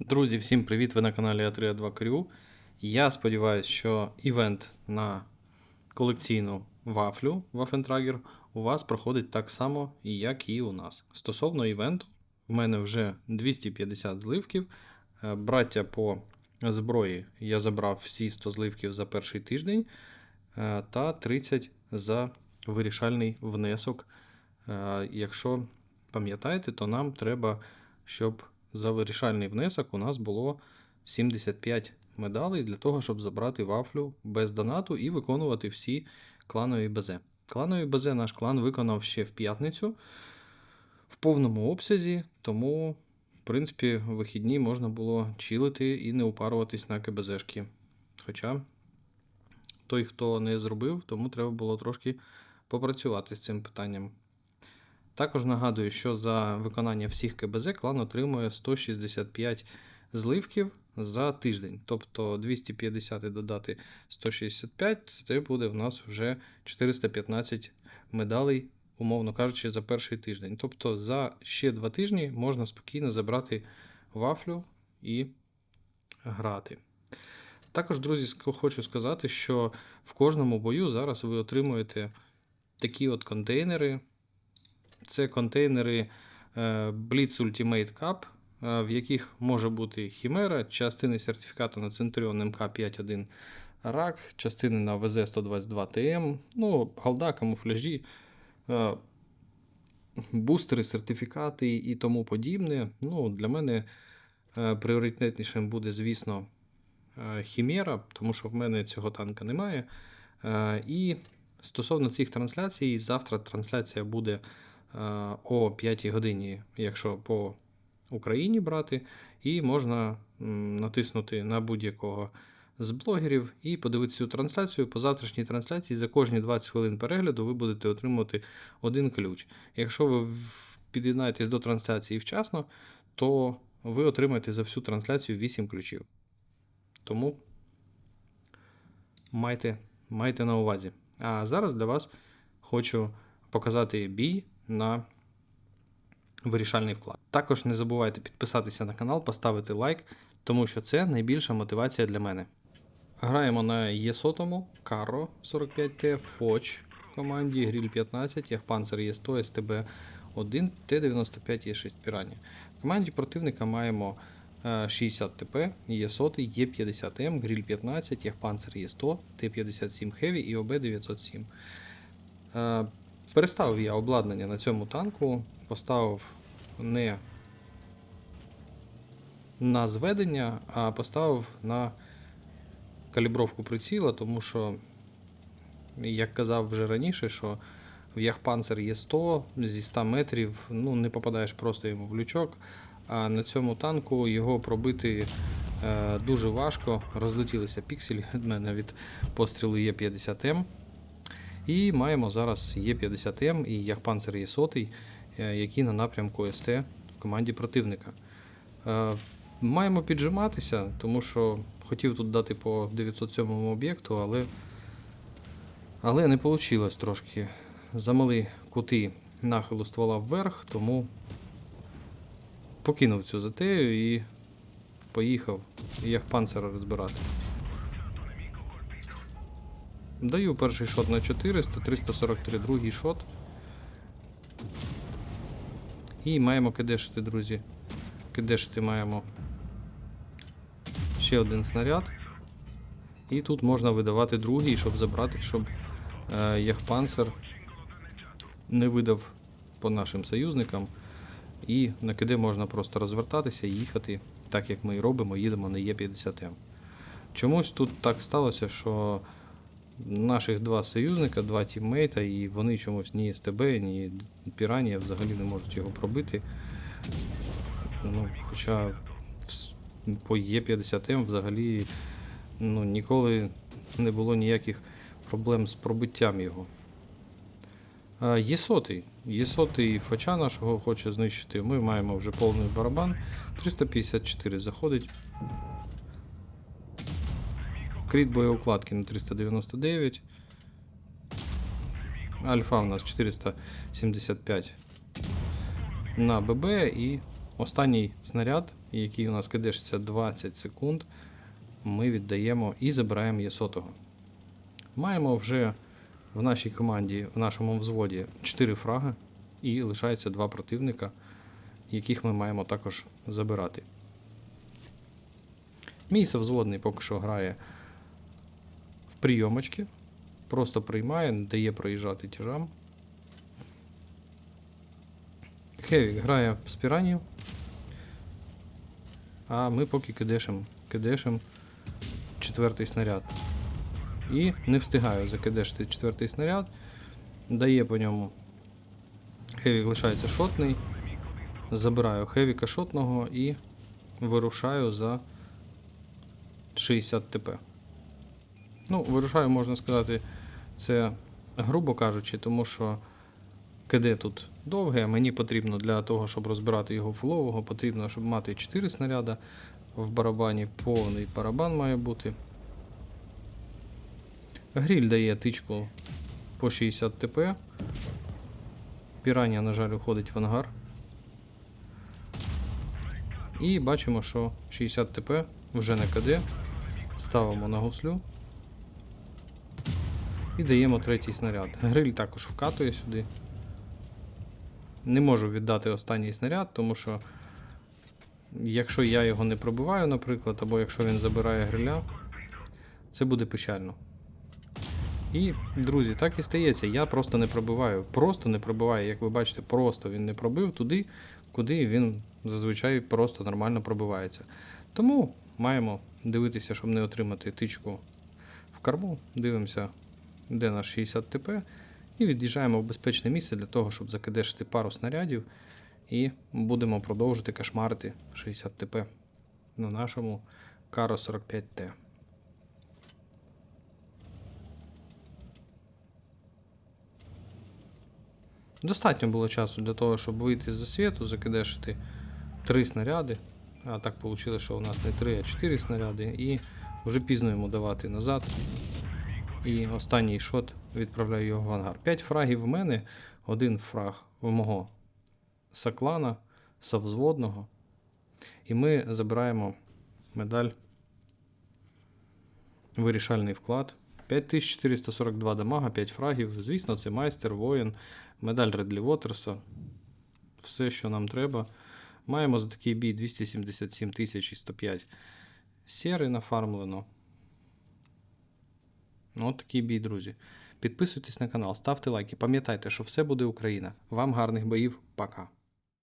Друзі, всім привіт! Ви на каналі А32 Крю. Я сподіваюся, що івент на колекційну вафлю Waffentrager у вас проходить так само, як і у нас. Стосовно івенту, в мене вже 250 зливків. Е, Браття по зброї я забрав всі 100 зливків за перший тиждень е, та 30 за вирішальний внесок. Е, Якщо пам'ятаєте, то нам треба, щоб за вирішальний внесок у нас було 75 медалей для того, щоб забрати вафлю без донату і виконувати всі кланові БЗ. Кланові БЗ наш клан виконав ще в п'ятницю в повному обсязі, тому, в принципі, в вихідні можна було чилити і не упаруватись на КБЗшки. Хоча той, хто не зробив, тому треба було трошки попрацювати з цим питанням. Також нагадую, що за виконання всіх КБЗ клан отримує 165 зливків за тиждень. Тобто 250 додати 165, це буде в нас вже 415 медалей, умовно кажучи, за перший тиждень. Тобто за ще два тижні можна спокійно забрати вафлю і грати. Також, друзі, хочу сказати, що в кожному бою зараз ви отримуєте такі от контейнери. Це контейнери е, Blitz Ultimate Cup, е, в яких може бути хімера, частини сертифікату на Centurion МК51 RAK, частини на ВЗ-122 ТМ, ну, голда, камуфляжі, е, бустери, сертифікати і тому подібне. Ну, для мене пріоритетнішим буде, звісно, хімера, тому що в мене цього танка немає. І стосовно цих трансляцій, завтра трансляція буде о 5 годині, якщо по Україні брати, і можна натиснути на будь-якого з блогерів і подивитися цю трансляцію. По завтрашній трансляції за кожні 20 хвилин перегляду ви будете отримувати один ключ. Якщо ви під'єднаєтесь до трансляції вчасно, то ви отримаєте за всю трансляцію 8 ключів. Тому майте, майте на увазі. А зараз для вас хочу показати бій на вирішальний вклад. Також не забувайте підписатися на канал, поставити лайк, тому що це найбільша мотивація для мене. Граємо на Єсотому, Карро 45Т, Фоч команді, Гріль 15, Яхпанцер Є100, СТБ 1, Т95 Є6 Пірані. В команді противника маємо е, 60 ТП, Є100, Є50М, Гріль 15, Яхпанцер Є100, Т57 Хеві і ОБ907. Е, Переставив я обладнання на цьому танку, поставив не на зведення, а поставив на калібровку приціла, тому що, як казав вже раніше, що в Яхпанцер є 100 зі 100 метрів, ну не попадаєш просто йому в лючок. А на цьому танку його пробити е, дуже важко. Розлетілися пікселі від мене від пострілу Є50М. І маємо зараз Є50М і Яхпанцер є 100 які на напрямку СТ в команді противника. Е, Маємо піджиматися, тому що хотів тут дати по 907 об'єкту, але, але не вийшло трошки. Замали кути нахилу ствола вверх, тому покинув цю затею і поїхав як панцера розбирати. Даю перший шот на 400, 343 другий шот. І маємо кидешити, друзі. Кидешити маємо ще один снаряд. І тут можна видавати другий, щоб забрати, щоб е, Яхпанцер не видав по нашим союзникам. І на КД можна просто розвертатися і їхати, так як ми і робимо, їдемо на Є50М. Чомусь тут так сталося, що наших два союзника, два тіммейта, і вони чомусь ні СТБ, ні Піранія взагалі не можуть його пробити. Ну, хоча по Є50М взагалі ну, ніколи не було ніяких проблем з пробиттям його. А, Є сотий. Є сотий фача нашого хоче знищити. Ми маємо вже повний барабан. 354 заходить. Кріт боєукладки на 399. Альфа у нас 475 на ББ і останній снаряд, який у нас кидешиться 20 секунд, ми віддаємо і забираємо Єсотого. Маємо вже в нашій команді, в нашому взводі 4 фраги, і лишається 2 противника, яких ми маємо також забирати. Мій совзводний поки що грає прийомочки, просто приймає, не дає проїжджати тяжам. Хеві грає з піранів. А ми поки кидешем, кидешем четвертий снаряд. І не встигаю закидешити четвертий снаряд. Дає по ньому. Хеві лишається шотний. Забираю хевіка шотного і вирушаю за 60 ТП. Ну, вирушаю, можна сказати, це грубо кажучи, тому що КД тут довге, мені потрібно для того, щоб розбирати його фулового, потрібно, щоб мати 4 снаряда в барабані, повний барабан має бути. Гріль дає тичку по 60 ТП. Піранія, на жаль, уходить в ангар. І бачимо, що 60 ТП вже не КД. Ставимо на гуслю. І даємо третій снаряд. Гриль також вкатує сюди. Не можу віддати останній снаряд, тому що якщо я його не пробиваю, наприклад, або якщо він забирає гриля, це буде печально. І, друзі, так і стається. Я просто не пробиваю. Просто не пробиваю, як ви бачите, просто він не пробив туди, куди він зазвичай просто нормально пробивається. Тому маємо дивитися, щоб не отримати тичку в корму. Дивимося, де наш 60 ТП. І від'їжджаємо в безпечне місце для того, щоб закидешити пару снарядів. І будемо продовжити кошмарити 60 ТП на нашому Каро 45Т. Достатньо було часу для того, щоб вийти з засвіту, закидешити три снаряди. А так вийшло, що у нас не три, а чотири снаряди. І вже пізно йому давати назад. І останній шот відправляю його в ангар. 5 фрагів в мене, один фраг в мого саклана, совзводного. І ми забираємо медаль вирішальний вклад. 5442 дамага, 5 фрагів. Звісно, це майстер, воїн, медаль Редлі Вотерса. Все, що нам треба. Маємо за такий бій 277 105 сєри нафармлено. Ну, от такий бій, друзі. Підписуйтесь на канал, ставте лайки. Пам'ятайте, що все буде Україна. Вам гарних боїв. Пока.